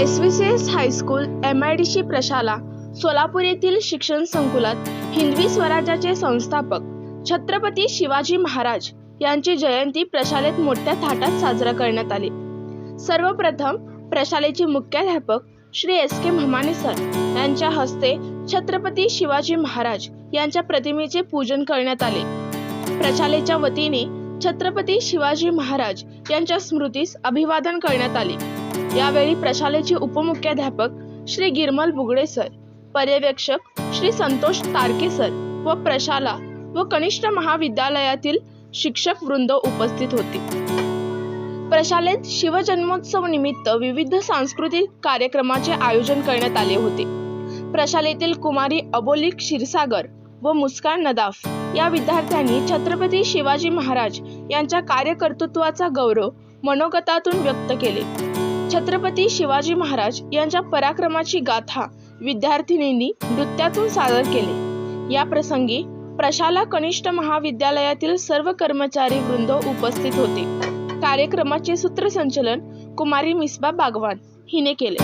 S V C S high school M I D C प्रशाला सोलापूर येथील शिक्षण संकुलात हिंदवी स्वराज्याचे संस्थापक छत्रपती शिवाजी महाराज यांची जयंती प्रशालेत मोठ्या थाटात साजरा करण्यात आली. सर्वप्रथम प्रशालेचे मुख्याध्यापक Shri S K Mhamane sir यांच्या हस्ते छत्रपती शिवाजी महाराज यांच्या प्रतिमेचे पूजन करण्यात आले. प्रशालेच्या वतीने छत्रपती शिवाजी महाराज यांच्या स्मृतीस अभिवादन करण्यात आले. यावेळी प्रशालेचे उपमुख्याध्यापक श्री गिरमल बुगडे सर पर्यवेक्षक श्री संतोष तारके सर व प्रशाला व कनिष्ठ महाविद्यालयातील शिक्षक वृंद उपस्थित होते. प्रशालेत शिवजन्मोत्सव निमित्त विविध सांस्कृतिक कार्यक्रमाचे आयोजन करण्यात आले होते. प्रशालेतील कुमारी अबोली क्षीरसागर व मुस्कान नदाफ या विद्यार्थ्यांनी छत्रपती शिवाजी महाराज यांच्या कार्यकर्तृत्वाचा गौरव मनोगतातून व्यक्त केले. छत्रपती शिवाजी महाराज यांच्या पराक्रमाची गाथा विद्यार्थिनींनी नृत्यातून सादर केले. या प्रसंगी प्रशाला कनिष्ठ महाविद्यालयातील सर्व कर्मचारी वृंद उपस्थित होते. कार्यक्रमाचे सूत्रसंचलन कुमारी मिसबा बागवान हिने केले.